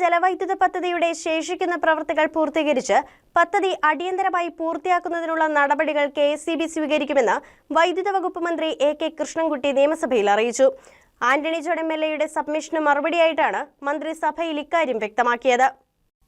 ജലവൈദ്യുത പദ്ധതിയുടെ ശേഷിക്കുന്ന പ്രവൃത്തികൾ പൂർത്തീകരിച്ച് പദ്ധതി അടിയന്തരമായി പൂർത്തിയാക്കുന്നതിനുള്ള നടപടികൾ കെ എസ് സ്വീകരിക്കുമെന്ന് വൈദ്യുത വകുപ്പ് മന്ത്രി എ കെ കൃഷ്ണൻകുട്ടി നിയമസഭയിൽ അറിയിച്ചു. ആന്റണി ജോൺ എം എൽ എയുടെ സബ്മിഷന് മറുപടിയായിട്ടാണ് മന്ത്രി സഭയിൽ ഇക്കാര്യം വ്യക്തമാക്കിയത്.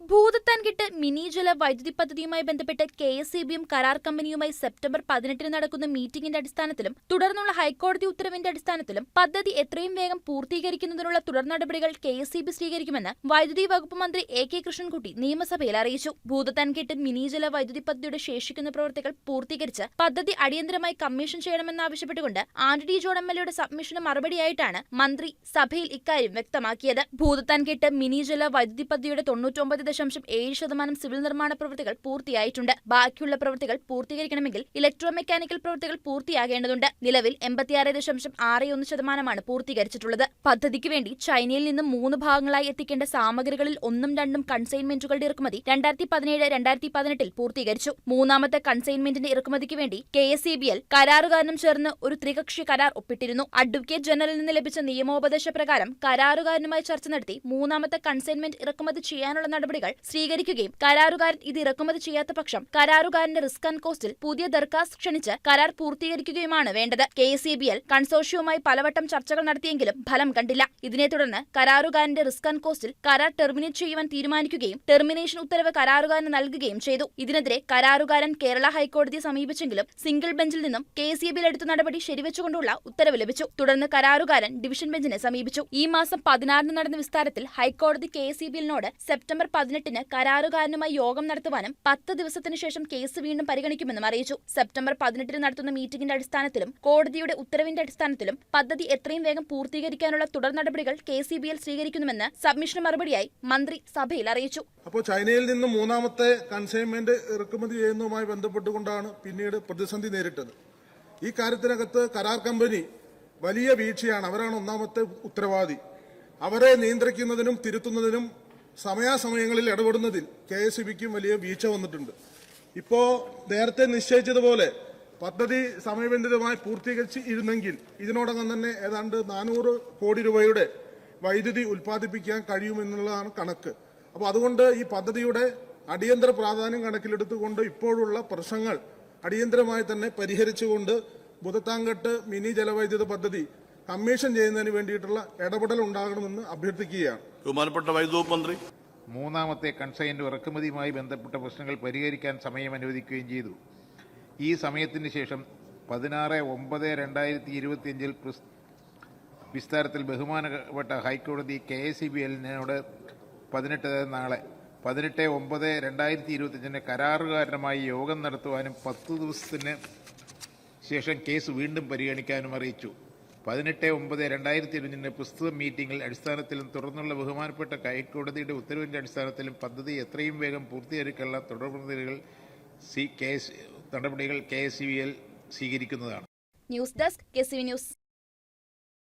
ഭൂതത്താൻകെട്ട് മിനി ജല വൈദ്യുതി പദ്ധതിയുമായി ബന്ധപ്പെട്ട് കെ എസ് ഇ ബിയും കരാർ കമ്പനിയുമായി സെപ്റ്റംബർ പതിനെട്ടിന് നടക്കുന്ന മീറ്റിംഗിന്റെ അടിസ്ഥാനത്തിലും തുടർന്നുള്ള ഹൈക്കോടതി ഉത്തരവിന്റെ അടിസ്ഥാനത്തിലും പദ്ധതി എത്രയും വേഗം പൂർത്തീകരിക്കുന്നതിനുള്ള തുടർ നടപടികൾ കെ എസ് ഇ ബി സ്വീകരിക്കുമെന്ന് വൈദ്യുതി വകുപ്പ് മന്ത്രി എ കെ കൃഷ്ണൻകുട്ടി നിയമസഭയിൽ അറിയിച്ചു. ഭൂതത്താൻകെട്ട് മിനി ജല വൈദ്യുതി പദ്ധതിയുടെ ശേഷിക്കുന്ന പ്രവർത്തികൾ പൂർത്തീകരിച്ച് പദ്ധതി അടിയന്തരമായി കമ്മീഷൻ ചെയ്യണമെന്നാവശ്യപ്പെട്ടുകൊണ്ട് ആന്റണി ജോൺ എം എൽ എയുടെ സബ്മിഷന് മറുപടിയായിട്ടാണ് മന്ത്രി സഭയിൽ ഇക്കാര്യം വ്യക്തമാക്കിയത്. ഭൂതത്താൻകെട്ട് മിനി ജല വൈദ്യുതി പദ്ധതിയുടെ തൊണ്ണൂറ്റൊമ്പത് ദശാംശം ഏഴ് ശതമാനം സിവിൽ നിർമ്മാണ പ്രവൃത്തികൾ പൂർത്തിയായിട്ടുണ്ട്. ബാക്കിയുള്ള പ്രവൃത്തികൾ പൂർത്തീകരിക്കണമെങ്കിൽ ഇലക്ട്രോ മെക്കാനിക്കൽ പ്രവൃത്തികൾ പൂർത്തിയാകേണ്ടതുണ്ട്. നിലവിൽ എൺപത്തിയാറ് ദശാംശം ആറ് ഒന്ന് ശതമാനമാണ് പൂർത്തീകരിച്ചിട്ടുള്ളത്. പദ്ധതിക്ക് വേണ്ടി ചൈനയിൽ നിന്നും മൂന്ന് ഭാഗങ്ങളായി എത്തിക്കേണ്ട സാമഗ്രികളിൽ ഒന്നും രണ്ടും കൺസൈൻമെന്റുകളുടെ ഇറക്കുമതി രണ്ടായിരത്തി പതിനേഴ് രണ്ടായിരത്തി പതിനെട്ടിൽ പൂർത്തീകരിച്ചു. മൂന്നാമത്തെ കൺസൈൻമെന്റിന്റെ ഇറക്കുമതിക്ക് വേണ്ടി K S E B L കരാറുകാരനും ചേർന്ന് ഒരു ത്രികക്ഷി കരാർ ഒപ്പിട്ടിരുന്നു. അഡ്വക്കേറ്റ് ജനറലിൽ നിന്ന് ലഭിച്ച നിയമോപദേശ പ്രകാരം കരാറുകാരനുമായി ചർച്ച നടത്തി മൂന്നാമത്തെ കൺസൈൻമെന്റ് ഇറക്കുമതി ചെയ്യാനുള്ള നടപടികൾ സ്വീകരിക്കുകയും കരാറുകാരൻ ഇത് ഇറക്കുമതി ചെയ്യാത്ത പക്ഷം കരാറുകാരന്റെ റിസ്ക് ആൻഡ് കോസ്റ്റിൽ പുതിയ ദർഖാസ്ത് ക്ഷണിച്ച് കരാർ പൂർത്തീകരിക്കുകയുമാണ് വേണ്ടത്. കെ സി ബി എൽ കൺസോർഷ്യവുമായി പലവട്ടം ചർച്ചകൾ നടത്തിയെങ്കിലും ഫലം കണ്ടില്ല. ഇതിനെ തുടർന്ന് കരാറുകാരന്റെ റിസ്ക് ആൻഡ് കോസ്റ്റിൽ കരാർ ടെർമിനേറ്റ് ചെയ്യുവാൻ തീരുമാനിക്കുകയും ടെർമിനേഷൻ ഉത്തരവ് കരാറുകാരന് നൽകുകയും ചെയ്തു. ഇതിനെതിരെ കരാറുകാരൻ കേരള ഹൈക്കോടതിയെ സമീപിച്ചെങ്കിലും സിംഗിൾ ബെഞ്ചിൽ നിന്നും കെ സി ബിയിൽ എടുത്ത നടപടി ശരിവെച്ചുകൊണ്ടുള്ള ഉത്തരവ് ലഭിച്ചു. തുടർന്ന് കരാറുകാരൻ ഡിവിഷൻ ബെഞ്ചിനെ സമീപിച്ചു. ഈ മാസം പതിനാറിന് നടന്ന വിസ്താരത്തിൽ ഹൈക്കോടതി കെ സി ബിയിലിനോട് സെപ്റ്റംബർ പതിനെട്ടിന് കരാറുകാരനുമായി യോഗം നടത്തുവാനും പത്ത് ദിവസത്തിനു ശേഷം കേസ് വീണ്ടും പരിഗണിക്കുമെന്നും അറിയിച്ചു. സെപ്റ്റംബർ പതിനെട്ടിന് നടത്തുന്ന മീറ്റിംഗിന്റെ അടിസ്ഥാനത്തിലും കോടതിയുടെ ഉത്തരവിന്റെ അടിസ്ഥാനത്തിലും പദ്ധതി എത്രയും വേഗം പൂർത്തീകരിക്കാനുള്ള തുടർ നടപടികൾ കെ സി ബി എൽ സ്വീകരിക്കുന്നുവെന്ന് സബ്മിഷന് മറുപടിയായി മന്ത്രി സഭയിൽ അറിയിച്ചു. അപ്പോൾ ചൈനയിൽ നിന്ന് മൂന്നാമത്തെ കൺസൈൻമെന്റ് ഇറക്കുമതി ചെയ്യുന്നതുമായി ബന്ധപ്പെട്ടുകൊണ്ടാണ് പിന്നീട് പ്രതിസന്ധി നേരിട്ടത്. ഈ കാര്യത്തിനകത്ത് കരാർ കമ്പനി വലിയ വീഴ്ചയാണ്. അവരാണ് ഒന്നാമത്തെ ഉത്തരവാദി. അവരെ നിയന്ത്രിക്കുന്നതിനും തിരുത്തുന്നതിനും സമയാസമയങ്ങളിൽ ഇടപെടുന്നതിൽ കെ എസ് ബിക്കും വലിയ വീഴ്ച വന്നിട്ടുണ്ട്. ഇപ്പോ നേരത്തെ നിശ്ചയിച്ചതുപോലെ പദ്ധതി സമയബന്ധിതമായി പൂർത്തീകരിച്ച് ഇരുന്നെങ്കിൽ ഇതിനോടകം തന്നെ ഏതാണ്ട് നാനൂറ് കോടി രൂപയുടെ വൈദ്യുതി ഉൽപ്പാദിപ്പിക്കാൻ കഴിയുമെന്നുള്ളതാണ് കണക്ക്. അപ്പോൾ അതുകൊണ്ട് ഈ പദ്ധതിയുടെ അടിയന്തര പ്രാധാന്യം കണക്കിലെടുത്തുകൊണ്ട് ഇപ്പോഴുള്ള പ്രശ്നങ്ങൾ അടിയന്തരമായി തന്നെ പരിഹരിച്ചുകൊണ്ട് ബുധത്താങ്കട്ട് മിനി ജലവൈദ്യുത പദ്ധതി കമ്മീഷൻ ചെയ്യുന്നതിന് വേണ്ടിയിട്ടുള്ള ഇടപെടൽ ഉണ്ടാകണമെന്ന് അഭ്യർത്ഥിക്കുകയാണ്. ബഹുമാനപ്പെട്ട വൈദ്യുതി മന്ത്രി. മൂന്നാമത്തെ കൺസൈൻഡ് ഇറക്കുമതിയുമായി ബന്ധപ്പെട്ട പ്രശ്നങ്ങൾ പരിഹരിക്കാൻ സമയം അനുവദിക്കുകയും ചെയ്തു. ഈ സമയത്തിന് ശേഷം പതിനാറ് ഒമ്പത് രണ്ടായിരത്തി ഇരുപത്തിയഞ്ചിൽ വിസ്താരത്തിൽ ബഹുമാനപ്പെട്ട ഹൈക്കോടതി കെ എസ് സി ബി എല്ലിനോട് പതിനെട്ട് നാളെ പതിനെട്ട് ഒമ്പത് രണ്ടായിരത്തി ഇരുപത്തിയഞ്ചിന് കരാറുകാരനുമായി യോഗം നടത്തുവാനും പത്ത് ദിവസത്തിന് ശേഷം കേസ് വീണ്ടും പരിഗണിക്കാനും അറിയിച്ചു. പതിനെട്ട് ഒമ്പത് രണ്ടായിരത്തി ഇരുപതിന്റെ പുസ്തക മീറ്റിംഗിൽ അടിസ്ഥാനത്തിലും തുടർന്നുള്ള ബഹുമാനപ്പെട്ട ഹൈക്കോടതിയുടെ ഉത്തരവിന്റെ അടിസ്ഥാനത്തിലും പദ്ധതി എത്രയും വേഗം പൂർത്തീകരിക്കാനുള്ള തുടർപദ്ധതികൾ സി കെ നടപടികൾ K S C B L സ്വീകരിക്കുന്നതാണ്. News desk K C V news.